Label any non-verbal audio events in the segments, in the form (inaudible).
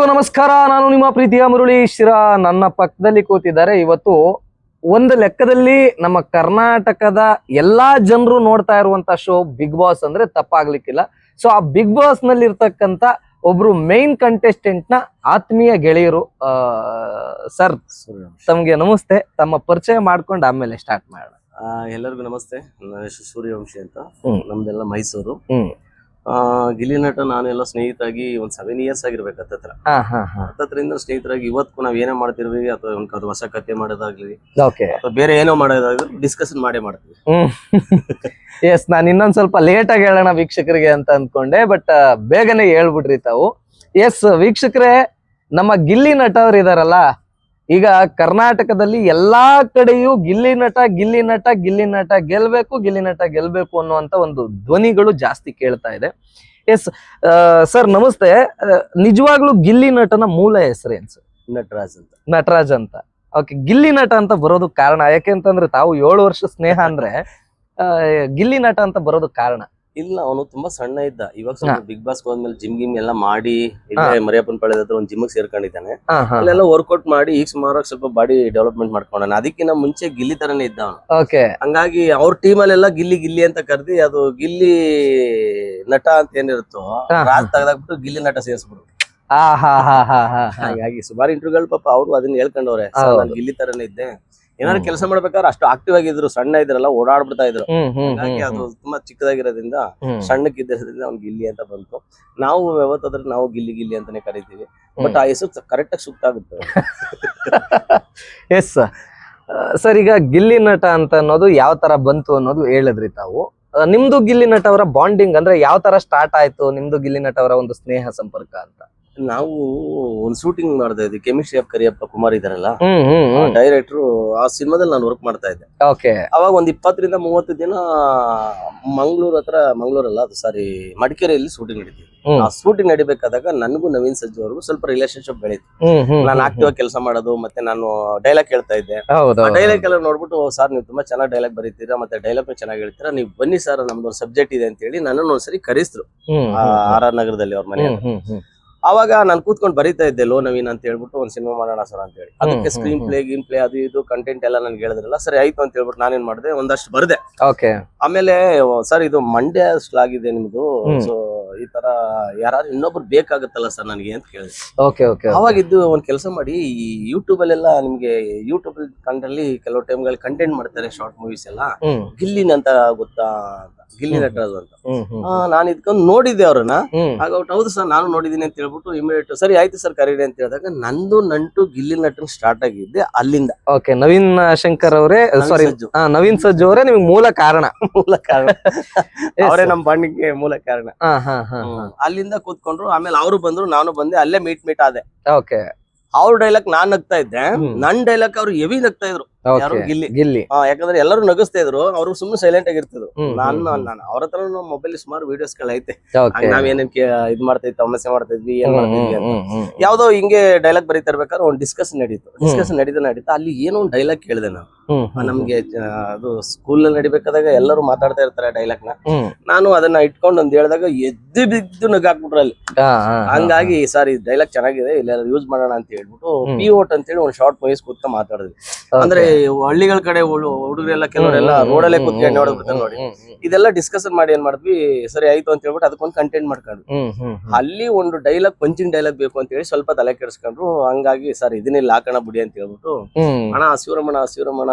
ಎಲ್ರಿಗೂ ನಮಸ್ಕಾರ. ನಾನು ನಿಮ್ಮ ಪ್ರೀತಿಯ ಮುರುಳಿ ಶಿರಾ. ನನ್ನ ಪಕ್ಕದಲ್ಲಿ ಕೂತಿದ್ದಾರೆ. ಇವತ್ತು ಒಂದು ಲೆಕ್ಕದಲ್ಲಿ ನಮ್ಮ ಕರ್ನಾಟಕದ ಎಲ್ಲಾ ಜನರು ನೋಡ್ತಾ ಇರುವಂತ ಶೋ ಬಿಗ್ ಬಾಸ್ ಅಂದ್ರೆ ತಪ್ಪಾಗ್ಲಿಕ್ಕಿಲ್ಲ. ಸೊ ಆ ಬಿಗ್ ಬಾಸ್ನಲ್ಲಿ ಇರ್ತಕ್ಕಂತ ಒಬ್ರು ಮೇನ್ ಕಂಟೆಸ್ಟೆಂಟ್ನ ಆತ್ಮೀಯ ಗೆಳೆಯರು ಸರ್ ತಮ್ಗೆ ನಮಸ್ತೆ. ತಮ್ಮ ಪರಿಚಯ ಮಾಡ್ಕೊಂಡು ಆಮೇಲೆ ಸ್ಟಾರ್ಟ್ ಮಾಡೋಣ. ಎಲ್ಲರಿಗೂ ನಮಸ್ತೆ. ನನ್ನ ಹೆಸರು ಸೂರ್ಯವಂಶಿ ಅಂತ. ನಮ್ದೆಲ್ಲ ಮೈಸೂರು. ಗಿಲ್ಲಿ ನಟ ನಾನೆಲ್ಲ ಸ್ನೇಹಿತರಾಗಿ ಒಂದ್ ಸೆವೆನ್ ಇಯರ್ಸ್ ಆಗಿರ್ಬೇಕು ಹತ್ತತ್ರ. ಹಾ ಹಾ ಹಾ. ಹತ್ತತ್ರದಿಂದ ಸ್ನೇಹಿತರಾಗಿ ಇವತ್ತು ನಾವ್ ಏನೇ ಮಾಡ್ತಿರ್ವಿ ಅಥವಾ ಒಂದ್ ಹೊಸ ಕತೆ ಮಾಡೋದಾಗ್ಲಿ ಓಕೆ ಅಥವಾ ಬೇರೆ ಏನೋ ಮಾಡೋದಾಗ್ಲಿ ಡಿಸ್ಕಷನ್ ಮಾಡೇ ಮಾಡ್ತೀವಿ. ಎಸ್ ನಾನು ಇನ್ನೊಂದ್ ಸ್ವಲ್ಪ ಲೇಟ್ ಆಗಿ ಹೇಳೋಣ ವೀಕ್ಷಕರಿಗೆ ಅಂತ ಅನ್ಕೊಂಡೆ ಬಟ್ ಬೇಗನೆ ಹೇಳ್ಬಿಡ್ರಿ ತಾವು. ಎಸ್ ವೀಕ್ಷಕರೇ ನಮ್ಮ ಗಿಲ್ಲಿ ನಟ ಅವ್ರು ಇದಾರಲ್ಲ ಈಗ ಕರ್ನಾಟಕದಲ್ಲಿ ಎಲ್ಲಾ ಕಡೆಯೂ ಗಿಲ್ಲಿ ನಟ ಗಿಲ್ಲಿ ನಟ ಗಿಲ್ಲಿ ನಟ ಗೆಲ್ಬೇಕು ಗಿಲ್ಲಿ ನಟ ಗೆಲ್ಬೇಕು ಅನ್ನುವಂತ ಒಂದು ಧ್ವನಿಗಳು ಜಾಸ್ತಿ ಕೇಳ್ತಾ ಇದೆ. ಎಸ್ ಸರ್ ನಮಸ್ತೆ. ನಿಜವಾಗ್ಲೂ ಗಿಲ್ಲಿ ನಟನ ಮೂಲ ಹೆಸರೇನ್ ಸರ್? ನಟರಾಜ್ ಅಂತ. ನಟರಾಜ್ ಅಂತ. ಓಕೆ ಗಿಲ್ಲಿ ನಟ ಅಂತ ಬರೋದು ಕಾರಣ ಯಾಕೆ ಅಂತಂದ್ರೆ ತಾವು ಏಳು ವರ್ಷ ಸ್ನೇಹ ಅಂದ್ರೆ ಗಿಲ್ಲಿ ನಟ ಅಂತ ಬರೋದು ಕಾರಣ. ಇಲ್ಲ ಅವನು ತುಂಬಾ ಸಣ್ಣ ಇದ್ದ. ಇವಾಗ ಸ್ವಲ್ಪ ಬಿಗ್ ಬಾಸ್ ಹೋದ್ಮೇಲೆ ಜಿಮ್ ಗಿಮ್ ಎಲ್ಲ ಮಾಡಿ ಇಲ್ಲೇ ಮರಿಯಪ್ಪನ ಪಾಳ್ಯದ ಹತ್ರ ಒಂದು ಜಿಮ್ ಸೇರ್ಕೊಂಡಿದ್ದಾನೆ. ಅಲ್ಲೆಲ್ಲ ವರ್ಕೌಟ್ ಮಾಡಿ ಈಗ ಸುಮಾರು ಸ್ವಲ್ಪ ಬಾಡಿ ಡೆವಲಪ್ಮೆಂಟ್ ಮಾಡ್ಕೊಂಡಾನೆ. ಅದಕ್ಕಿಂತ ಮುಂಚೆ ಗಿಲ್ಲಿ ತರನೇ ಇದ್ದ ಅವನು. ಹಂಗಾಗಿ ಅವ್ರ ಟೀಮ್ ಅಲ್ಲೆಲ್ಲ ಗಿಲ್ಲಿ ಗಿಲ್ಲಿ ಅಂತ ಕರ್ದಿ ಅದು ಗಿಲ್ಲಿ ನಟ ಅಂತ ಏನಿರುತ್ತೋ ರಾತ್ರಿ ರಾಜ್ ತೆಗ್ದಾಕ್ಬಿಟ್ಟು ಗಿಲ್ಲಿ ನಟ ಸೇರಿಸ್ಬಿಡು. ಹಾಗಾಗಿ ಸುಮಾರು ಇಂಟರ್ವ್ಯೂಗಳು ಪಾಪ ಅವರು ಅದನ್ನ ಹೇಳ್ಕೊಂಡವ್ರೆ. ನಾನ್ ಗಿಲ್ಲಿ ತರನೇ ಇದ್ದೆ. ಏನಾದ್ರು ಕೆಲಸ ಮಾಡ್ಬೇಕಾದ್ರೆ ಅಷ್ಟು ಆಕ್ಟಿವ್ ಆಗಿದ್ರು ಸಣ್ಣ ಇದ್ರಲ್ಲ ಓಡಾಡ್ಬಿಡ್ತಾ ಇದ್ರು. ಹಾಗಾಗಿ ಅದು ತುಂಬಾ ಚಿಕ್ಕದಾಗಿರೋದ್ರಿಂದ ಸಣ್ಣಕ್ಕಿದ್ದರಿಂದ ಅವ್ನು ಗಿಲ್ಲಿ ಅಂತ ಬಂತು. ನಾವು ಯಾವತ್ತಾದ್ರೆ ನಾವು ಗಿಲ್ಲಿ ಗಿಲ್ಲಿ ಅಂತಾನೆ ಕರಿತೀವಿ. ಬಟ್ ಆ ಹೆಸರು ಕರೆಕ್ಟ್ ಆಗಿ ಸೂಕ್ತ ಆಗುತ್ತೆ. ಎಸ್ ಸರ್ ಈಗ ಗಿಲ್ಲಿ ನಟ ಅಂತ ಅನ್ನೋದು ಯಾವ ತರ ಬಂತು ಅನ್ನೋದು ಹೇಳಿದ್ರಿ ತಾವು. ನಿಮ್ದು ಗಿಲ್ಲಿ ನಟ ಅವರ ಬಾಂಡಿಂಗ್ ಅಂದ್ರೆ ಯಾವ ತರ ಸ್ಟಾರ್ಟ್ ಆಯ್ತು? ನಿಮ್ದು ಗಿಲ್ಲಿ ನಟ ಅವರ ಒಂದು ಸ್ನೇಹ ಸಂಪರ್ಕ ಅಂತ. ನಾವು ಒಂದು ಶೂಟಿಂಗ್ ಮಾಡ್ತಾ ಇದ್ವಿ. ಕೆಮಿಸ್ಟ್ರಿ ಆಫ್ ಕರಿಯಪ್ಪ ಕುಮಾರ್ ಇದಾರಲ್ಲ ಹ್ಮ್ ಹ್ಮ್ ಹ್ಮ್. ಡೈರೆಕ್ಟ್ರು ಆ ಸಿನಿಮಾದಲ್ಲಿ ನಾನು ವರ್ಕ್ ಮಾಡ್ತಾ ಇದ್ದೆ. ಓಕೆ ಅವಾಗ ಒಂದ್ ಇಪ್ಪತ್ತರಿಂದ ಮೂವತ್ತು ದಿನ ಮಂಗಳೂರು ಹತ್ರ ಮಂಗಳೂರಲ್ಲ ಅದು ಸಾರಿ ಮಡಿಕೇರಿಯಲ್ಲಿ ಶೂಟಿಂಗ್ ನಡೀತಿದ್ವಿ ಹ್ಮ್. ಆ ಶೂಟಿಂಗ್ ನಡಿಬೇಕಾದಾಗ ನನಗೂ ನವೀನ್ ಸಜ್ಜು ಅವ್ರಿಗೂ ಸ್ವಲ್ಪ ರಿಲೇಶನ್ಶಿಪ್ ಬೆಳೀತು. ಹ್ಮ್ ಹ್ಮ್ ನಾನು ಆಕ್ಟಿವ್ ಆಗಿ ಕೆಲಸ ಮಾಡೋದು ಮತ್ತೆ ನಾನು ಡೈಲಾಗ್ ಹೇಳ್ತಾ ಇದ್ದೆ. ಹೌದು ಆ ಡೈಲಾಗ್ ಎಲ್ಲ ನೋಡ್ಬಿಟ್ಟು ಸರ್ ನೀವು ತುಂಬಾ ಚೆನ್ನಾಗಿ ಡೈಲಾಗ್ ಬರೀತೀರಾ ಮತ್ತೆ ಡೈಲಾಗ್ ಚೆನ್ನಾಗಿ ಹೇಳ್ತೀರಾ ನೀವು ಬನ್ನಿ ಸರ್ ನಮ್ದು ಒಂದು ಸಬ್ಜೆಕ್ಟ್ ಇದೆ ಅಂತ ಹೇಳಿ ನನ್ನನ್ನು ಒಂದ್ಸರಿ ಕರೆಸಿದ್ರು ಹ್ಮ್ ಆರ್ ಆರ್ ನಗರದಲ್ಲಿ ಅವ್ರ ಮನೆ ಹ್ಮ್ ಹ್ಮ್ ಹ್ಮ್. ಅವಾಗ ನಾನು ಕೂತ್ಕೊಂಡು ಬರೀತಾ ಇದ್ದೆ ಲೋ ನವೀನ್ ಅಂತ ಹೇಳ್ಬಿಟ್ಟು ಒಂದು ಸಿನಿಮಾ ಮಾಡೋಣ ಸರ್ ಅಂತ ಹೇಳಿ. ಅದಕ್ಕೆ ಸ್ಕ್ರೀನ್ ಪ್ಲೇ ಗೀನ್ ಪ್ಲೇ ಅದು ಇದು ಕಂಟೆಂಟ್ ಎಲ್ಲ ನನ್ಗೆ ಹೇಳಿದ್ರಲ್ಲ ಸರಿ ಆಯ್ತು ಅಂತ ಹೇಳ್ಬಿಟ್ಟು ನಾನೇನ್ ಮಾಡಿದೆ ಒಂದಷ್ಟು ಬರ್ದೆ. ಓಕೆ ಆಮೇಲೆ ಸರ್ ಇದು ಮಂಡ್ಯ ಆಗಿದೆ ನಿಮ್ದು. ಸೊ ಈ ತರ ಯಾರು ಇನ್ನೊಬ್ರು ಬೇಕಾಗುತ್ತಲ್ಲ ಸರ್ ನನಗೆ ಅಂತ ಕೇಳಿದೆ. ಅವಾಗ ಇದ್ದು ಒಂದ್ ಕೆಲಸ ಮಾಡಿ ಈ ಯೂಟ್ಯೂಬ್ ಅಲ್ಲೆಲ್ಲ ನಿಮ್ಗೆ ಯೂಟ್ಯೂಬ್ ಕಂಡಲ್ಲಿ ಕೆಲವು ಟೈಮ್ಗಳಲ್ಲಿ ಕಂಟೆಂಟ್ ಮಾಡ್ತಾರೆ ಶಾರ್ಟ್ ಮೂವೀಸ್ ಎಲ್ಲ. ಹ್ಮ್. ಗಿಲ್ಲಿನ್ ಅಂತ ಗೊತ್ತಾ? ಅಂತ ಗಿಲ್ಲಿ. ನಟರಾಜು ಅಂತ. ನಾನು ಇದ್ಕೊಂಡು ನೋಡಿದ್ದೆ ಅವ್ರನ್ನ. ಆಗ ಅವ್ರು ಹೌದು ಸರ್ ನಾನು ನೋಡಿದ್ದೀನಿ ಅಂತ ಹೇಳ್ಬಿಟ್ಟು ಇಮಿಡಿಯೇಟ್ ಸರಿ ಆಯ್ತು ಸರ್ ಕರೀರಿ ಅಂತ ಹೇಳಿದಾಗ ನಂದು ನಂಟು ಗಿಲ್ಲಿ ನಟನ್ ಸ್ಟಾರ್ಟ್ ಆಗಿದ್ದೆ ಅಲ್ಲಿಂದ. ಓಕೆ ನವೀನ್ ಶಂಕರ್ ಅವರೇ ಸಾರಿ ನವೀನ್ ಸಜ್ಜು ಅವರೇ ನಿಮ್ಗೆ ಮೂಲ ಕಾರಣ. ಮೂಲ ಕಾರಣ. ಅವರೇ. ನಮ್ಮ ಬಾಂಡಿಗೆ ಮೂಲ ಕಾರಣ. ಅಲ್ಲಿಂದ ಕೂತ್ಕೊಂಡ್ರು ಆಮೇಲೆ ಅವರು ಬಂದ್ರು ನಾನು ಬಂದೆ ಅಲ್ಲೇ ಮೀಟ್ ಮೀಟ್ ಆದೆ. ಓಕೆ ಅವ್ರ ಡೈಲಾಗ್ ನಾನ್ ನಗ್ತಾ ಇದ್ದೆ. ನನ್ ಡೈಲಾಗ್ ಅವ್ರು ಹೆವಿ ನಗ್ತಾ ಇದ್ರು. ಯಾರು? ಗಿಲ್ಲಿ. ಗಿಲ್ಲಿ. ಯಾಕಂದ್ರೆ ಎಲ್ಲರೂ ನಗಿಸ್ತಾ ಇದ್ರು. ಅವ್ರು ಸುಮ್ಮನೆ ಸೈಲೆಂಟ್ ಆಗಿರ್ತಿದ್ರು. ನಾನು ನಾನು ಅವ್ರ ಹತ್ರ ಮೊಬೈಲ್ ಸುಮಾರು ವಿಡಿಯೋಸ್ ಗಳೈತೆ ನಾವ್ ಏನೇನ್ ಇದ್ ಮಾಡ್ತಾ ಇತ್ತು ತಮಾಷೆ ಮಾಡ್ತಾ ಇದ್ವಿ ಏನ್ ಮಾಡ್ತಿದ್ವಿ ಅಂತ. ಯಾವ್ದೋ ಹಿಂಗೆ ಡೈಲಾಗ್ ಬರೀತಾ ಇರ್ಬೇಕಾದ್ರೆ ಒಂದ್ ಡಿಸ್ಕಸ್ ನಡೀತು. ಡಿಸ್ಕಸ್ ನಡೀತಾ ನಡೀತಾ ಅಲ್ಲಿ ಏನೋ ಒಂದ್ ಡೈಲಾಗ್ ಕೇಳಿದೆ ನಾನು. ನಮ್ಗೆ ಅದು ಸ್ಕೂಲ್ನಲ್ಲಿ ನಡಿಬೇಕಾದಾಗ ಎಲ್ಲರೂ ಮಾತಾಡ್ತಾ ಇರ್ತಾರೆ ಡೈಲಾಗ್ನ. ನಾನು ಅದನ್ನ ಇಟ್ಕೊಂಡು ಒಂದ್ ಹೇಳಿದಾಗ ಎದ್ದು ಬಿದ್ದು ನಗಾಕ್ಬಿಟ್ರು ಅಲ್ಲಿ. ಹಂಗಾಗಿ ಸರ್ ಈ ಡೈಲಾಗ್ ಚೆನ್ನಾಗಿದೆ ಇಲ್ಲ ಯೂಸ್ ಮಾಡೋಣ ಅಂತ ಹೇಳ್ಬಿಟ್ಟು. ಪಿ ಓಟ್ ಅಂತ ಹೇಳಿ ಒಂದ್ ಶಾರ್ಟ್ ಮೂವೀಸ್ ಕೂತ ಮಾತಾಡಿದ್ವಿ. ಅಂದ್ರೆ ಹಳ್ಳಿಗಳ ಕಡೆ ಹುಡುಗರೆಲ್ಲ ಕೆಲವರೆಲ್ಲ ರೋಡಲ್ಲೇ ಕುತ್ಕೊಂಡು ನೋಡ್ಬಿಡ್ತಾರೆ ನೋಡಿ. ಇದೆಲ್ಲ ಡಿಸ್ಕಷನ್ ಮಾಡಿ ಏನ್ ಮಾಡಿದ್ವಿ ಸರಿ ಆಯ್ತು ಅಂತ ಹೇಳ್ಬಿಟ್ಟು ಅದಕ್ಕೊಂದು ಕಂಟೆಂಟ್ ಹ್ಮ್. ಅಲ್ಲಿ ಒಂದು ಡೈಲಾಗ್ ಪಂಚಿಂಗ್ ಡೈಲಾಗ್ ಬೇಕು ಅಂತ ಹೇಳಿ ಸ್ವಲ್ಪ ತಲೆ ಕೆಡಿಸ್ಕೊಂಡ್ರು. ಹಂಗಾಗಿ ಸರ್ ಇದನ್ನೆಲ್ಲ ಹಾಕೋಣ ಬಿಡಿ ಅಂತ ಹೇಳ್ಬಿಟ್ಟು. ಅಣ್ಣ ಶಿವರಮಣ ಶಿವರಮಣ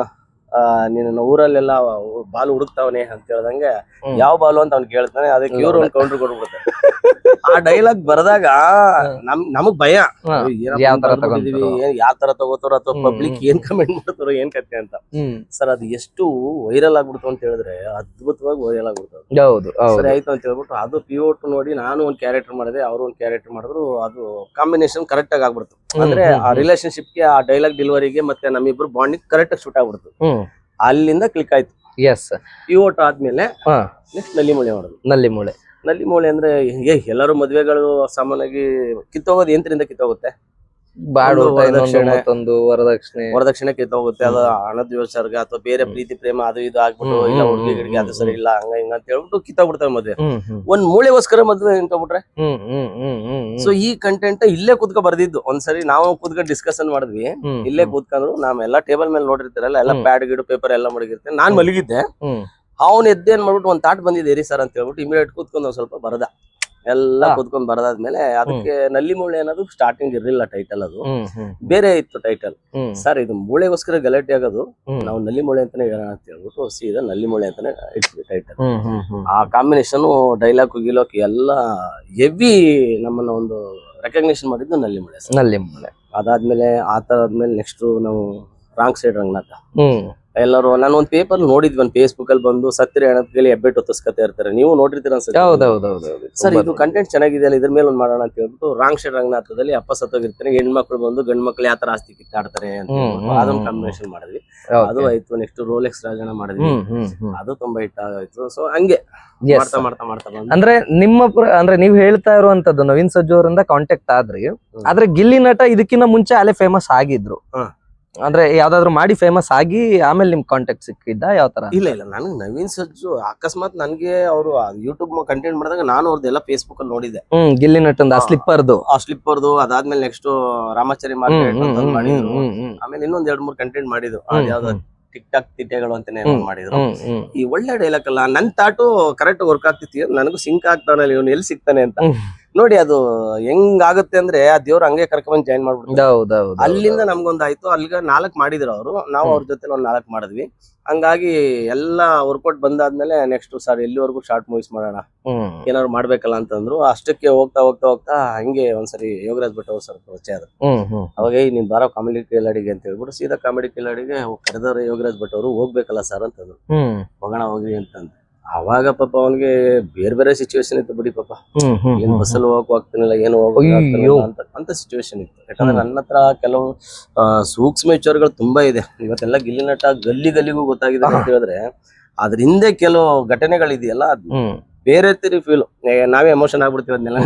ನಿನ್ನ ಊರಲ್ಲೆಲ್ಲ ಬಾಲು ಹುಡುಕ್ತಾವನೆ ಅಂತ ಹೇಳ್ದಂಗೆ. ಯಾವ ಬಾಲು? ಅಂತ ಅವ್ನು ಕೇಳ್ತಾನೆ. ಅದಕ್ಕೆ ಇವ್ರು ಒಂದು ಕೌಂಟ್ರ್ ಕೊಟ್ಬಿಡ್ತಾರೆ. ಆ ಡೈಲಾಗ್ ಬರದಾಗ ನಮ್ ನಮಗ್ ಭಯ. ಯಾವ ತರ ತಗೋತಾರ. ಏನ್ ಯಾವ ತರ ತಗೋತಾರೋ ಅಥವಾ ಪಬ್ಲಿಕ್. ಏನ್ ಕಮೆಂಟ್ ಮಾಡ್ತಾರೋ ಏನ್ ಕತೆ ಅಂತ. ಸರ್ ಅದು ಎಷ್ಟು ವೈರಲ್ ಆಗ್ಬಿಡ್ತು ಅಂತ ಹೇಳಿದ್ರೆ ಅದ್ಭುತವಾಗಿ ವೈರಲ್ ಆಗ್ಬಿಡ್ತು ಹೌದು ಸರಿ ಆಯ್ತು ಅಂತ ಹೇಳ್ಬಿಟ್ಟು ಅದು ಪಿ ನೋಡಿ ನಾನು ಒಂದ್ ಕ್ಯಾರೆಕ್ಟರ್ ಮಾಡಿದೆ ಅವರು ಒಂದ್ ಕ್ಯಾರೆಕ್ಟರ್ ಮಾಡಿದ್ರು ಅದು ಕಾಂಬಿನೇಷನ್ ಕರೆಕ್ಟ್ ಆಗಿ ಆಗ್ಬಿಡ್ತು. ಅಂದ್ರೆ ಆ. ರಿಲೇಶನ್ಶಿಪ್ಗೆ ಆ ಡೈಲಾಗ್ ಡೆಲಿವರಿಗೆ ಮತ್ತೆ ನಮ್ಮಿಬ್ರು ಬಾಂಡಿಂಗ್ ಕರೆಕ್ಟ್ ಆಗಿ ಶೂಟ್ ಆಗ್ಬಿಡ್ತು. ಅಲ್ಲಿಂದ ಕ್ಲಿಕ್ ಆಯ್ತು. ಎಸ್ ಪಿ ಆದ್ಮೇಲೆ ನೆಕ್ಸ್ಟ್ನಲ್ಲಿ ಮೂಳೆ ಮಾಡೋದು. ನಲ್ಲಿ ಮೂಳೆ ನಲ್ಲಿ ಮೂಳೆ ಅಂದ್ರೆ ಏ ಎಲ್ಲರೂ ಮದ್ವೆಗಳು ಸಾಮಾನ್ಯವಾಗಿ ಕಿತ್ತೋಗೋದು ಎಂತರಿಂದ ಕಿತ್ತೋಗುತ್ತೆ. ಬಾಡು ವರದಕ್ಷಿಣೆ. ವರದಕ್ಷಿಣೆ. ವರದಕ್ಷಿಣೆ ಕಿತ್ತೋಗುತ್ತೆ. ಅದು ಹಣದ ವಿಸರ್ಗ ಅಥವಾ ಬೇರೆ ಪ್ರೀತಿ ಪ್ರೇಮ ಅದು ಇದು ಆಗ್ಬಿಟ್ಟು ಇಲ್ಲ ಹುಡುಗಿಗಳಿಗೆ ಅದು ಸರಿ ಇಲ್ಲ ಹಂಗ ಹಿಂಗ ಅಂತ ಹೇಳ್ಬಿಟ್ಟು ಕಿತ್ತೋಗ್ಬಿಡ್ತಾರೆ ಮದ್ವೆ. ಒಂದ್ ಮೂಳೆಗೋಸ್ಕರ ಮದ್ವೆ ಹ್ಮ್ ಸೊ ಈ ಕಂಟೆಂಟ್ ಇಲ್ಲೇ ಕುತ್ಕೊ ಬರ್ದಿದ್ದು. ಒಂದ್ಸರಿ ನಾವು ಕೂತ್ಕೊಂಡು ಡಿಸ್ಕಷನ್ ಮಾಡಿದ್ವಿ. ಇಲ್ಲೇ ಕೂತ್ಕೊಂಡ್ರು ನಾವೆಲ್ಲ ಟೇಬಲ್ ಮೇಲೆ ನೋಡಿರ್ತಾರಲ್ಲ ಎಲ್ಲ ಪ್ಯಾಡ್ ಗಿಡ ಪೇಪರ್ ಎಲ್ಲ ಮಡಗಿರ್ತೇನೆ ನಾನ್ ಮಲಗಿದ್ದೆ. ಅವ್ನ್ ಎದ್ದೇನ್ ಮಾಡ್ಬಿಟ್ಟು ಒಂದ್ ತಾಟ್ ಬಂದಿದೆ ರೀ ಸರ್ ಅಂತ ಹೇಳ್ಬಿಟ್ಟು ಇಮಿಡಿಯೇಟ್ ಕೂತ್ಕೊಂಡು ಸ್ವಲ್ಪ ಬರದ. ಎಲ್ಲ. ಕೂತ್ಕೊಂಡ್ ಬರದಾದ್ಮೇಲೆ ಅದಕ್ಕೆ ನಲ್ಲಿ ಮೂಳೆ ಅನ್ನೋದು ಸ್ಟಾರ್ಟಿಂಗ್ ಇರ್ಲಿಲ್ಲ ಟೈಟಲ್ ಅದು. ಬೇರೆ ಇತ್ತು ಟೈಟಲ್ ಸರ್ ಇದು ಮೂಳೆಗೋಸ್ಕರ ಗಲಾಟೆ ಆಗೋದು. ನಾವು ನಲ್ಲಿ ಮೂಳೆ ಅಂತಾನೆ ಹೇಳೋಣ ಅಂತ ಹೇಳ್ಬಿಟ್ಟು ಸೀದಾ ನಲ್ಲಿ ಮೂಳೆ ಅಂತಾನೆ ಇಟ್ವಿ ಟೈಟಲ್ ಆ ಕಾಂಬಿನೇಷನ್ ಡೈಲಾಗ್ ಗಿಲಾಕ್ ಎಲ್ಲ ಹೆವಿ ನಮ್ಮನ್ನ ಒಂದು ರೆಕಗ್ನಿಷನ್ ಮಾಡಿದ್ದು ನಲ್ಲಿ ಮೂಳೆ ನಲ್ಲಿ ಮೂಳೆ ಅದಾದ್ಮೇಲೆ ಆ ತರ ಆದ್ಮೇಲೆ ನೆಕ್ಸ್ಟ್ ನಾವು ರಾಂಗ್ ಸೈಡ್ ರಂಗನಾಥ. ಎಲ್ಲರೂ ನಾನು ಒಂದು ಪೇಪರ್ ನೋಡಿದ್ವಿ ಒಂದು ಫೇಸ್ಬುಕ್ ಅಲ್ಲಿ ಬಂದು ಸತ್ತಿರ ಹೆಣದಲ್ಲಿ ಹೆಬ್ಬೆಟ್ಟು ಹೊತ್ತಿಸ್ಕೊತಾ ಇರ್ತಾರೆ ನೀವು ನೋಡಿರ್ತೀರ ಅನ್ಸುತ್ತೆ. ಹೌದು ಸರ್ ಇದು ಕಂಟೆಂಟ್ ಚೆನ್ನಾಗಿದೆ ಅಲ್ಲ ಇದ್ರ ಮೇಲೆ ಒಂದು ಮಾಡೋಣ ಅಂತ ಹೇಳ್ಬಿಟ್ಟು ರಾಂಗ್ ಶೇಡ್ ರಂಗನಾಥದಲ್ಲಿ ಅಪ್ಪ ಸತ್ತೋಗಿರ್ತಾರೆ ಹೆಣ್ಮಕ್ಳು ಬಂದು ಗಂಡ್ ಮಕ್ಳು ಯಾವ ತರ ಆಸ್ತಿ ಕಿತ್ತಾಡ್ತಾರೆ ಅಂತ ಅದನ್ನ ಕಾಂಬಿನೇಷನ್ ಮಾಡಿದ್ವಿ. ಅದು ಆಯ್ತು ನೆಕ್ಸ್ಟ್ ರೋಲೆಕ್ಸ್ ರಾಜನ ಮಾಡಿದ್ವಿ. ಅದು ತುಂಬಾ ಹಿಟ್ ಆಗೋಯ್ತು. ಸೊ ಹಂಗೆ ಮಾಡ್ತಾ ಮಾಡ್ತಾ ಮಾಡ್ತಾ ಬಂದು ಅಂದ್ರೆ ನಿಮ್ಮ ಅಂದ್ರೆ ನೀವು ಹೇಳ್ತಾ ಇರುವಂತದ್ದು ನವೀನ್ ಸಜ್ಜು ಅವರಿಂದ ಕಾಂಟ್ಯಾಕ್ಟ್ ಆದ್ರಿ. ಆದ್ರೆ ಗಿಲ್ಲಿ ನಟ ಇದಕ್ಕಿಂತ ಮುಂಚೆ ಅಲ್ಲೇ ಫೇಮಸ್ ಆಗಿದ್ರು. ಅಂದ್ರೆ ಯಾವ್ದಾದ್ರು ಮಾಡಿ ಫೇಮಸ್ ಆಗಿ ಆಮೇಲೆ ನಿಮ್ ಕಾಂಟ್ಯಾಕ್ಟ್ ಸಿಕ್ಕಿದ್ದ ಯಾವ ತರ? ಇಲ್ಲ ಇಲ್ಲ. ನನಗೆ ನವೀನ್ ಸಜ್ಜು ಅಕಸ್ಮಾತ್ ನನಗೆ ಅವರು ಯೂಟ್ಯೂಬ್ ಕಂಟೆಂಟ್ ಮಾಡಿದಾಗ ನಾನು ಅವ್ರದ್ದೆಲ್ಲ ಫೇಸ್ಬುಕ್ ಅಲ್ಲಿ ನೋಡಿದೆ ಹ್ಮ್ ಗಿಲ್ಲಿ ನಟಂದ ಆ ಸ್ಲಿಪ್ಪರ್ದು ಆ ಸ್ಲಿಪ್ಪರ್ದು ಅದಾದ್ಮೇಲೆ ನೆಕ್ಸ್ಟ್ ರಾಮಾಚಾರಿ ಮಾರ್ಕೆಟ್ ಮಾಡಿದ್ರು. ಆಮೇಲೆ ಇನ್ನೊಂದ್ ಎರಡ್ ಮೂರ್ ಕಂಟೆಂಟ್ ಮಾಡಿದ್ರು. ಯಾವ್ದು. ಟಿಕ್ ಟಾಕ್ ತಿಟ್ಟೆಗಳು ಅಂತಾನೆ ಮಾಡಿದ್ರು. ಈ ಒಳ್ಳೆ ಡೈಲಾಗ್ ಅಲ್ಲ ನನ್ ತಾಟು ಕರೆಕ್ಟ್ ವರ್ಕ್ ಆಗ್ತಿತ್ತು. ನನಗೂ ಸಿಂಕ್ ಆಗ್ತಾನಲ್ಲ ಇವನು ಎಲ್ಲಿ ಸಿಗ್ತಾನೆ ಅಂತ. ನೋಡಿ ಅದು ಹೆಂಗ್ ಆಗುತ್ತೆ ಅಂದ್ರೆ ಆ ದೇವ್ರ ಹಂಗೆ ಕರ್ಕೊಂಡ್ ಜಾಯಿನ್ ಮಾಡ್ಬಿಡ್ತಾರೆ. ಹೌದೌದು ಅಲ್ಲಿಂದ ನಮ್ಗೊಂದಾಯ್ತು ಅಲ್ಲಿಗ ನಾಲ್ಕ್ ಮಾಡಿದ್ರು ಅವರು. ನಾವು ಅವ್ರ ಜೊತೆ ಒಂದ್ ನಾಲ್ಕ್ ಮಾಡಿದ್ವಿ. ಹಂಗಾಗಿ ಎಲ್ಲ ವರ್ಕೌಟ್ ಬಂದಾದ್ಮೇಲೆ ನೆಕ್ಸ್ಟ್ ಸರ್ ಎಲ್ಲಿವರೆಗೂ ಶಾರ್ಟ್ ಮೂವೀಸ್ ಮಾಡೋಣ ಏನಾದ್ರು ಮಾಡ್ಬೇಕಲ್ಲ ಅಂತಂದ್ರು ಅಷ್ಟಕ್ಕೆ ಹೋಗ್ತಾ ಹೋಗ್ತಾ ಹೋಗ್ತಾ ಹಂಗೆ ಒಂದ್ಸರಿ ಯೋಗರಾಜ್ ಭಟ್ ಅವ್ರು ಸರ್ ಪರಿಚಯ ಆದ್ರು ಅವಾಗ "ಏಯ್, ನೀನ್ ಬಾರೋ ಕಾಮಿಡಿ ಕಿಲಾಡಿಗೆ ಅಂತ ಹೇಳ್ಬಿಟ್ಟು ಸೀದಾ ಕಾಮಿಡಿ ಕಿಲಾಡಿಗೆ ಕರೆದವ್ರೆ ಯೋಗರಾಜ್ ಭಟ್ ಅವರು ಹೋಗ್ಬೇಕಲ್ಲ ಸರ್ ಅಂತಂದ್ರು. ಹೋಗೋಣ ಹೋಗ್ರಿ ಅಂತಂದು ಅವಾಗ ಪಾಪ ಅವನಿಗೆ ಬೇರೆ ಬೇರೆ ಸಿಚುವೇಶನ್ ಇತ್ತು ಬಿಡಿ ಪಾಪ. ಏನ್ ಬಸ್ಸಲ್ಲಿ ಹೋಗಕ್ ಆಗ್ತಾನಿಲ್ಲ ಏನು ಅಂತ ಅಂತ ಸಿಚುವೇಶನ್ ಇತ್ತು. ಯಾಕಂದ್ರೆ. ನನ್ನ ಹತ್ರ ಕೆಲವು ಸೂಕ್ಷ್ಮ ವಿಚಾರಗಳು ತುಂಬಾ ಇದೆ. ಇವತ್ತೆಲ್ಲ ಗಿಲ್ಲಿ ನಟ ಗಲ್ಲಿ ಗಲ್ಲಿಗೂ ಗೊತ್ತಾಗಿದೆ ಅಂತ ಹೇಳಿದ್ರೆ ಅದ್ರ ಹಿಂದೆ ಕೆಲವು ಘಟನೆಗಳಿದೆಯಲ್ಲ ಅದ್ ಬೇರೆ ತೀರಿ ಫೀಲ್ ನಾವೇ ಎಮೋಷನ್ ಆಗ್ಬಿಡ್ತೀವಿ ಅದನ್ನೆಲ್ಲ.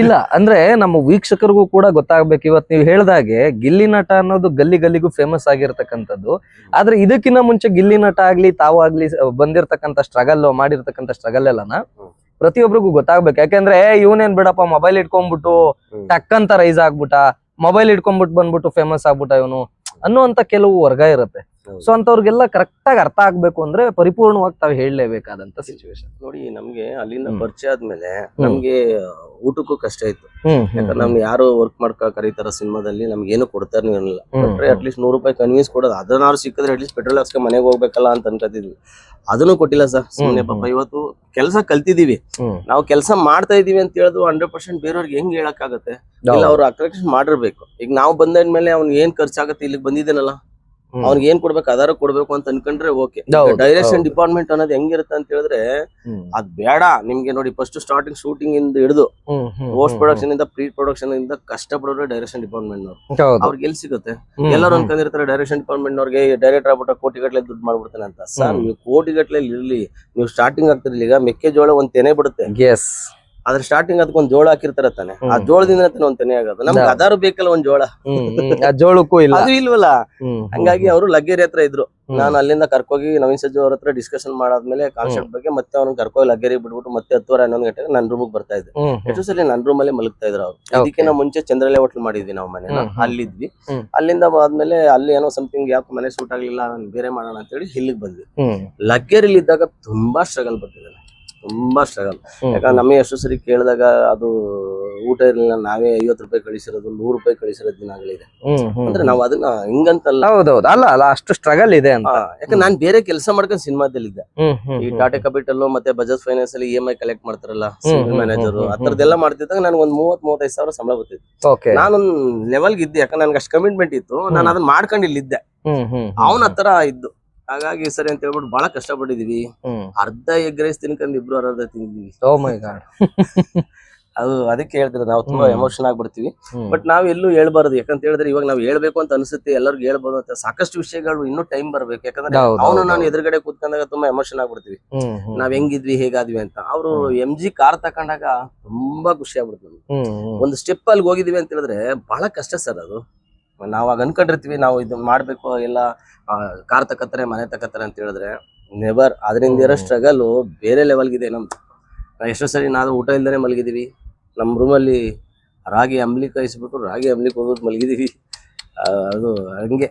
ಇಲ್ಲ ಅಂದ್ರೆ ನಮ್ಮ ವೀಕ್ಷಕರಿಗೂ ಕೂಡ ಗೊತ್ತಾಗ್ಬೇಕು ಇವತ್ತು ನೀವು ಹೇಳ್ದಾಗೆ ಗಿಲ್ಲಿ ನಟ ಅನ್ನೋದು ಗಲ್ಲಿ ಗಲ್ಲಿಗೂ ಫೇಮಸ್ ಆಗಿರ್ತಕ್ಕಂಥದ್ದು ಆದ್ರೆ ಇದಕ್ಕಿಂತ ಮುಂಚೆ ಗಿಲ್ಲಿ ನಟ ಆಗ್ಲಿ ತಾವು ಆಗ್ಲಿ ಬಂದಿರತಕ್ಕಂಥ ಸ್ಟ್ರಗಲ್ ಮಾಡಿರ್ತಕ್ಕಂಥ ಸ್ಟ್ರಗಲ್ ಎಲ್ಲನ. ಪ್ರತಿಯೊಬ್ಬರಿಗೂ ಗೊತ್ತಾಗ್ಬೇಕು ಯಾಕಂದ್ರೆ ಇವನೇನ್ ಬಿಡಪ್ಪ ಮೊಬೈಲ್ ಇಟ್ಕೊಂಡ್ಬಿಟ್ಟು ಟಕ್ಕಂತ ಟಕ್ ಅಂತ ರೈಸ್ ಆಗ್ಬಿಟ್ಟ ಮೊಬೈಲ್ ಇಟ್ಕೊಂಡ್ಬಿಟ್ಟು ಬಂದ್ಬಿಟ್ಟು ಫೇಮಸ್ ಆಗ್ಬಿಟ್ಟ ಇವನು ಅನ್ನುವಂತ ಕೆಲವು ವರ್ಗ ಇರುತ್ತೆ. ಸೊ ಅಂತವ್ರಿಗೆಲ್ಲ ಕರೆಕ್ಟ್ ಆಗಿ ಅರ್ಥ ಆಗ್ಬೇಕು ಅಂದ್ರೆ ಪರಿಪೂರ್ಣವಾಗಿ ತಾವು ಹೇಳಲೇಬೇಕಾದಂತ ಸಿಚುವೇಶನ್ ನೋಡಿ ನಮ್ಗೆ ಅಲ್ಲಿಂದ. ಪರಿಚಯ ಆದ್ಮೇಲೆ ನಮ್ಗೆ ಊಟಕ್ಕೂ ಕಷ್ಟ ಇತ್ತು. ಯಾಕಂದ್ರೆ ನಮ್ಗೆ ಯಾರು ವರ್ಕ್ ಮಾಡ್ಕ ಕರೀತಾರ ಸಿನಿಮಾದಲ್ಲಿ ನಮ್ಗೆ ಏನು ಕೊಡ್ತಾರೆ ಇರಲಿಲ್ಲ. ಕೊಟ್ರೆ ಅಟ್ಲೀಸ್ಟ್ ನೂರು ರೂಪಾಯಿ ಕನ್ವಿನ್ಸ್ ಕೊಡೋದು. ಅದನ್ನಾರು ಸಿಕ್ಕಿದ್ರೆ ಅಟ್ಲೀಸ್ಟ್ ಪೆಟ್ರೋಲ್ ಹಾಕ್ಸ್ಕೊ ಮನೆಗೆ ಹೋಗ್ಬೇಕಲ್ಲ ಅಂತ ಅನ್ಕೋತಿದ್ವಿ ಅದನ್ನು ಕೊಟ್ಟಿಲ್ಲ ಸರ್. ಸುಮ್ಮನೆ ಪಾಪ ಇವತ್ತು ಕೆಲಸ ಕಲ್ತಿದೀವಿ. ನಾವು ಕೆಲಸ ಮಾಡ್ತಾ ಇದೀವಿ ಅಂತ ಹೇಳಿದ್ರು ಹಂಡ್ರೆಡ್ ಪರ್ಸೆಂಟ್ ಬೇರೆಯವ್ರಿಗೆ ಹೆಂಗ್ ಹೇಳಕ್ಕಾಗತ್ತೆ? ಇಲ್ಲ ಅವ್ರು ಅಟ್ರಾಕ್ಷನ್ ಮಾಡಿರ್ಬೇಕು. ಈಗ ನಾವು ಬಂದಾದ್ಮೇಲೆ ಅವ್ನ್ ಏನ್ ಖರ್ಚಾಗತ್ತೆ? ಇಲ್ಲಿಗೆ ಬಂದಿದ್ದೇನಲ್ಲ? ಅವ್ನಿಗೆ ಏನ್ ಕೊಡ್ಬೇಕು ಆಧಾರ ಕೊಡ್ಬೇಕು ಅಂತ ಅನ್ಕೊಂಡ್ರೆ ಓಕೆ ಡೈರೆಕ್ಷನ್. ಡಿಪಾರ್ಟ್ಮೆಂಟ್ ಅನ್ನೋದು ಹೆಂಗಿರುತ್ತೆ ಅಂತ ಹೇಳಿದ್ರೆ ಅದ್ ಬೇಡ. ನಿಮ್ಗೆ ನೋಡಿ ಫಸ್ಟ್ ಸ್ಟಾರ್ಟಿಂಗ್ ಶೂಟಿಂಗ್ ಇಂದ ಹಿಡಿದು ಪೋಸ್ಟ್ ಪ್ರೊಡಕ್ಷನ್ ಇಂದ ಪ್ರೀ ಪ್ರೊಡಕ್ಷನ್ ಇಂದ ಕಷ್ಟ ಪಡೋರು ಡೈರೆಕ್ಷನ್ ಡಿಪಾರ್ಟ್ಮೆಂಟ್ ನವ್ರು ಅವ್ರಿಗೆ ಎಲ್ಲಿ ಸಿಗುತ್ತೆ? ಎಲ್ಲರೂ ಅನ್ಕೊಂಡಿರ್ತಾರೆ ಡೈರೆಕ್ಷನ್ ಡಿಪಾರ್ಟ್ಮೆಂಟ್ ಅವ್ರಿಗೆ ಡೈರೆಕ್ಟರ್ ಆಗ್ಬಿಟ್ಟು ಕೋಟಿ ಗಟ್ಲೆ ದುಡ್ಡು ಮಾಡ್ಬಿಡ್ತಾನೆ ಅಂತ. ಸರ್ ನೀವು ಕೋಟಿ ಗಟ್ಲೆ ಇರ್ಲಿ ನೀವು ಸ್ಟಾರ್ಟಿಂಗ್ ಆಗ್ತಿರ್ಲಿ ಈಗ ಮೆಕ್ಕೆಜೋಳ ಒಂದ್ ತೆನೆ ಬಿಡುತ್ತೆ. ಅದ್ರ ಸ್ಟಾರ್ಟಿಂಗ್ ಅದಕ್ಕೆ ಒಂದ್ ಜೋಳ ಹಾಕಿರ್ತಾರ ತಾನೆ. ಆ. ಜೋಳದಿಂದ ತಾನೆ ಒಂದ್ ತೆನೆ ಆಗೋದು. ನಮ್ಗೆ ಅದಾರು ಬೇಕಲ್ಲ ಒಂದ್ ಜೋಳ. ಜೋಳಕ್ಕೂ ಇಲ್ಲ. ಅದು ಇಲ್ವಲ್ಲ? ಹಂಗಾಗಿ ಅವರು ಲಗ್ಗೇರಿ ಹತ್ರ ಇದ್ರು. ನಾನು ಅಲ್ಲಿಂದ ಕರ್ಕೋಗಿ ನವೀನ್ ಸಜ್ಜು ಅವ್ರ ಹತ್ರ ಡಿಸ್ಕಶನ್ ಮಾಡಾದ್ಮೇಲೆ ಕಾನ್ಸೆಪ್ಟ್ ಬಗ್ಗೆ ಮತ್ತೆ ಅವ್ನ ಕರ್ಕೋಗಿ ಲಗ್ಗೇರಿ ಬಿಟ್ಬಿಟ್ಟು ಮತ್ತೆ ಹತ್ತುವರೆ ಹನ್ನೊಂದು ಗಂಟೆಗೆ ನನ್ನ ರೂಮಿಗೆ ಬರ್ತಾ ಇದ್ದೆ. ಎಷ್ಟು ಸಲ ನನ್ನ ರೂಮಲ್ಲೇ ಮಲಗ್ತಾ ಇದ್ರು ಅವ್ರು. ಅದಕ್ಕಿಂತ ಮುಂಚೆ ಚಂದ್ರಲೆ ಹೋಟ್ಲ್ ಮಾಡಿದ್ವಿ ನಾವು ಹ್ಮ್. ಅಲ್ಲಿದ್ವಿ. ಅಲ್ಲಿಂದ ಆದ್ಮೇಲೆ ಅಲ್ಲಿ ಏನೋ ಸಮಥಿಂಗ್ ಯಾಕೆ ಮನೆ ಸೂಟ್ ಆಗ್ಲಿಲ್ಲ ನಾನ್ ಬೇರೆ ಮಾಡೋಣ ಅಂತ ಹೇಳಿ ಇಲ್ಲಿಗೆ ಬಂದ್ವಿ. ಲಗ್ಗೇರಿಲಿ ಇದ್ದಾಗ ತುಂಬಾ ಸ್ಟ್ರಗಲ್ ಬರ್ತಿದ್ದಾನೆ ತುಂಬಾ ಸ್ಟ್ರಗಲ್ ಯಾಕಂದ್ರೆ ನಮಗೆ ಎಷ್ಟು ಸರಿ ಕೇಳಿದಾಗ ಅದು ಊಟ ಇರಲಿಲ್ಲ ನಾವೇ ಐವತ್ತು ರೂಪಾಯಿ ಕಳಿಸಿರೋದು ನೂರು ರೂಪಾಯಿ ಕಳಿಸಿರೋ ದಿನಗಳಿದೆ. ಅಂದ್ರೆ ನಾವು ಅದನ್ನ ಹಿಂಗಂತಲ್ಲ. ಹೌದೌದು. ಅಲ್ಲ ಅಲ್ಲ ಅಷ್ಟು ಸ್ಟ್ರಗಲ್ ಇದೆ ಅಂತ. ಯಾಕಂದ್ರೆ ನಾನ್ ಬೇರೆ ಕೆಲಸ ಮಾಡ್ಕೊಂಡು ಸಿನಿಮಾದಲ್ಲಿದ್ದೆ. ಈ ಟಾಟಾ ಕ್ಯಾಪಿಟಲ್ ಮತ್ತೆ ಬಜಾಜ್ ಫೈನಾನ್ಸ್ ಅಲ್ಲಿ ಇ ಎಂ ಐ ಕಲೆಕ್ಟ್ ಮಾಡ್ತಾರಲ್ಲ ಮ್ಯಾನೇಜರ್ ಆ ಮಾಡ್ತಿದ್ದಾಗ ನನಗೆ ಒಂದ್ ಮೂವತ್ ಮೂವತ್ತೈದು ಸಾವಿರ ಸಂಬಳ ಬರ್ತಿತ್ತು. ನಾನು ನಾನೊಂದ್ ಲೆವೆಲ್ಗೆ ಇದ್ದೆ ಯಾಕಂದ್ರೆ ನನ್ಗೆ ಅಷ್ಟು ಕಮಿಟ್ಮೆಂಟ್ ಇತ್ತು. ನಾನು ಅದನ್ನ ಮಾಡ್ಕೊಂಡು ಇಲ್ಲಿದ್ದೆ. ಅವನ ಹತ್ರ ಇದ್ದು. ಹಾಗಾಗಿ ಸರಿ ಅಂತ ಹೇಳ್ಬಿಟ್ಟು ಬಹಳ ಕಷ್ಟಪಟ್ಟಿದೀವಿ. ಅರ್ಧ ಎಗ್ ರೈಸ್ ತಿನ್ಕೊಂಡು ಇಬ್ರು ಅರ್ಧ ತಿಂದಿದೀವಿ my God. (laughs) ಅದು ಅದಕ್ಕೆ ಹೇಳ್ತಾರೆ ನಾವು ತುಂಬಾ. ಎಮೋಷನ್ ಆಗ್ಬಿಡ್ತೀವಿ ಬಟ್ ನಾವ್ ಎಲ್ಲೂ ಹೇಳ್ಬಾರ್ದು ಯಾಕಂತ ಹೇಳಿದ್ರೆ ಇವಾಗ ನಾವ್ ಹೇಳ್ಬೇಕು ಅಂತ ಅನ್ಸುತ್ತೆ ಎಲ್ಲರಿಗೂ ಹೇಳ್ಬೋದು ಅಂತ ಸಾಕಷ್ಟು ವಿಷಯಗಳು ಇನ್ನೂ ಟೈಮ್ ಬರ್ಬೇಕು ಯಾಕಂದ್ರೆ ಅವನು ನಾನು. ಎದುರುಗಡೆ ಕೂತ್ಕೊಂಡಾಗ ತುಂಬಾ ಎಮೋಷನ್ ಆಗ್ಬಿಡ್ತೀವಿ. ನಾವ್ ಹೆಂಗಿದ್ವಿ ಹೇಗಾದ್ವಿ ಅಂತ ಅವರು. ಎಂ ಜಿ ಕಾರ್ ತಕೊಂಡಾಗ ತುಂಬಾ ಖುಷಿ ಆಗ್ಬಿಡ್ತು. ಒಂದು ಸ್ಟೆಪ್ ಅಲ್ಲಿ ಹೋಗಿದೀವಿ ಅಂತ ಹೇಳಿದ್ರೆ ಬಹಳ ಕಷ್ಟ ಸರ್ ಅದು ನಾವ್ ಆಗ ಅನ್ಕೊಂಡಿರ್ತೀವಿ ನಾವು ಇದು ಮಾಡಬೇಕು ಎಲ್ಲ ಕಾರ್ ತಕತ್ತಾರೆ ಮನೆ ತಕತ್ತಾರೆ ಅಂತ ಹೇಳಿದ್ರೆ ನೆವರ್ ಅದರಿಂದ ಇರೋ ಸ್ಟ್ರಗಲ್ ಬೇರೆ ಲೆವೆಲ್ಗಿದೆ ನಮ್ದು. ನಾವ್ ಎಷ್ಟೋ ಸರಿ ನಾವು ಊಟ ಇಲ್ದೇ ಮಲಗಿದೀವಿ. ನಮ್ಮ ರೂಮಲ್ಲಿ ರಾಗಿ ಅಂಬ್ಲಿ ಕಾಯಿಸ್ಬಿಟ್ಟು ರಾಗಿ ಅಂಬ್ಲಿ ಕೊಡ್ಬಿಟ್ಟು ಮಲಗಿದೀವಿ. ಆ, ಅದು ಹಂಗೆ.